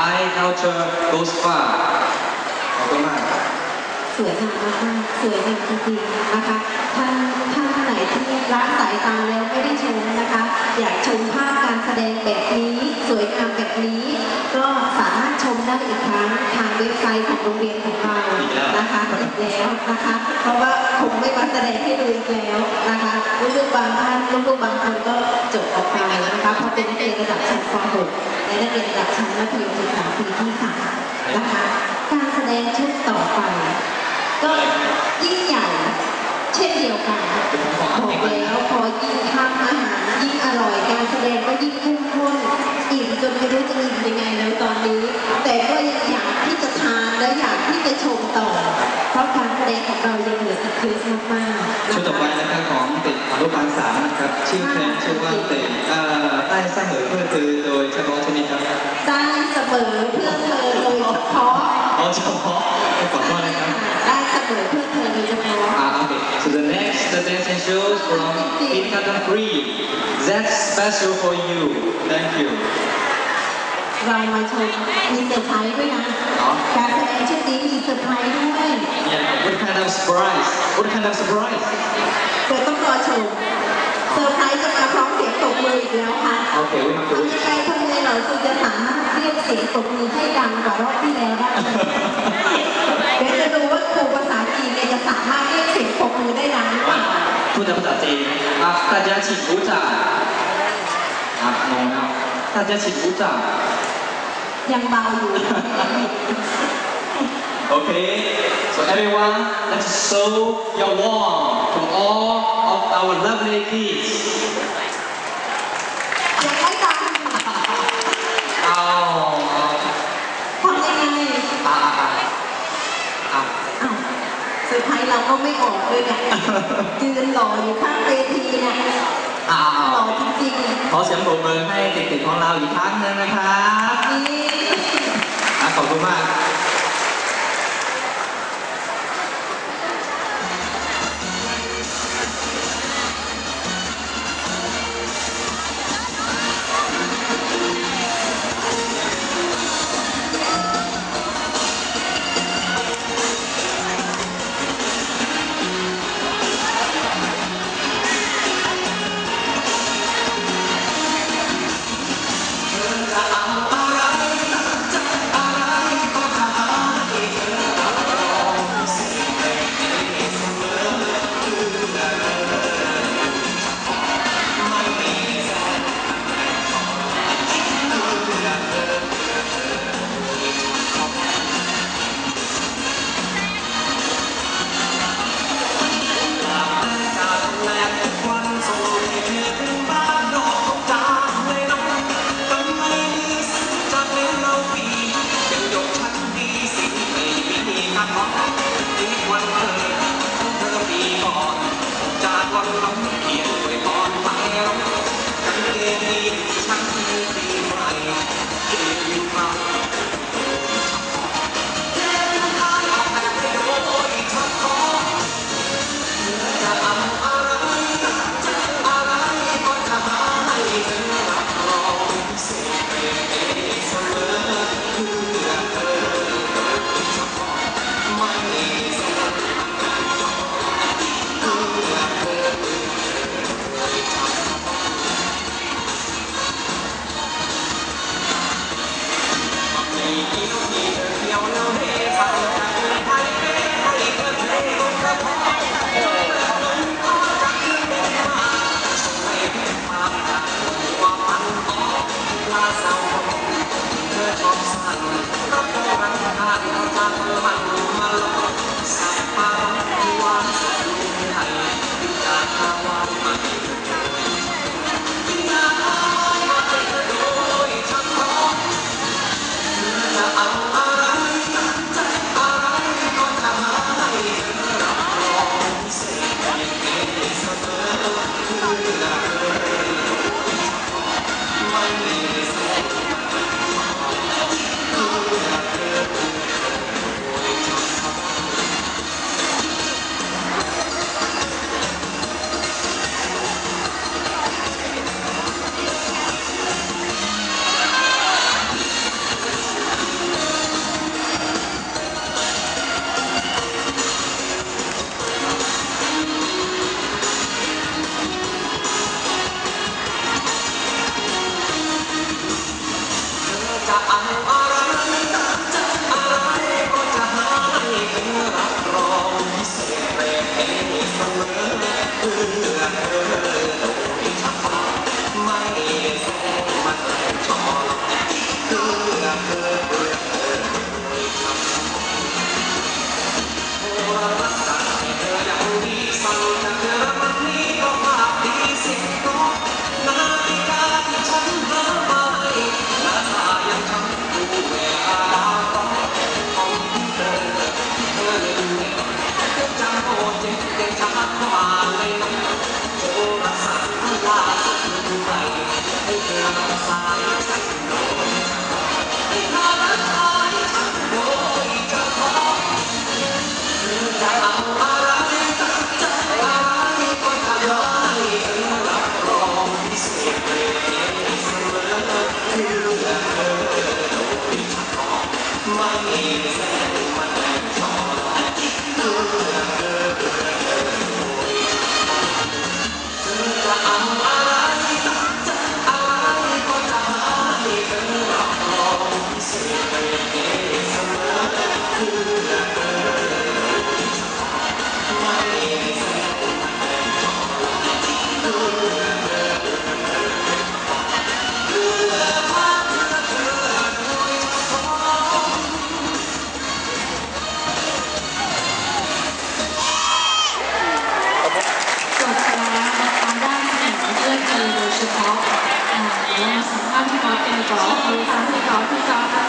Thai culture goes far ขอบคุณมากสวยงามมากๆสวยงามจริงๆนะคะท่านท่านไหนที่ละสายตาแล้วไม่ได้ชมนะคะ อยากชมภาพการแสดงแบบนี้สวยงามแบบนี้ ก็สามารถชมได้อีกครั้งทางเว็บไซต์ของโรงเรียนของเรานะคะอีกแล้วนะคะ เพราะว่าคงไม่มาแสดงให้ดูอีกแล้วนะคะลูกๆบางท่านลูกๆบางคนก็จบออกไปนะคะ เป็นนักเรียนระดับชั้นป .6 และนักเรียนระดับชั้นมัธยมศึกษาปีที่สามนะคะ การแสดงชุดต่อไป ก็ยิ่งใหญ่เช่นเดียวกันบอกแล้วพอยิ่งทำอาหารยิ่งอร่อยการแสดงก็ยิ่งเข้มข้นอิ่มจนไม่รู้จะอิ่มยังไงแล้วตอนนี้ แต่ก็ยังอยากที่จะทานและอยากที่จะชมต่อ เพราะการแสดงของเรายังเหลืออีกเยอะมากๆชุดต่อไปนะครับของ ติดอนุบาลสามนะครับชื่อเพลงชื่อว่าติดเอ่อใต้เสมอเพื่อเธอโดยเฉพาะชนิดครับได้เสมอเพื่อเธอโดยเฉพาะเอาเฉพาะขอโทษนะครับได้เสมอเพื่อเธอโดยเฉพาะ Ah, okay. So the next the dancing shows from Kindergarten 3. That's special for you. Thank you. เรามาชมมีเซอร์ไพรส์ด้วยนะเนาะการแสดงชุดนี้มีเซอร์ไพรส์ด้วย Yeah, what kind of surprise? What kind of surprise? เดี๋ยวต้องรอชม เซอร์ไพรส์จะมาพร้อมเสียงตบมืออีกแล้วค่ะ Okay, we have to ทำ wait. ยังไงทำยังไงเราถึงจะสามารถเรียกเสียงตบมือให้ดังกว่ารอบที่แล้วได้ เดี๋ยวจะดูว่าครูภาษาจีนเนี่ยจะสามารถเรียกเสียงตบมือได้ดังหรือเปล่า พูดภาษาจีนอ่ะ大家请鼓掌อ่ะงงครับ大家请鼓掌 ยังเบาอยู่ Okay, so everyone, let's show your warmth to all of our lovely kids. อยังไม่ดังเอาทำยังไงอะอะอะอ้าวเซอร์ไพรส์เราก็ไม่ออกเลยเนี่ยยืนหล่ออยู่ข้างเวทีเนี่ยอะหล่ออะจริงขอเสียงปรบมือให้เด็กๆของเราอีกครั้งหนึงนะครับๆนี่ อะขอบคุณมาก ข แก่高จา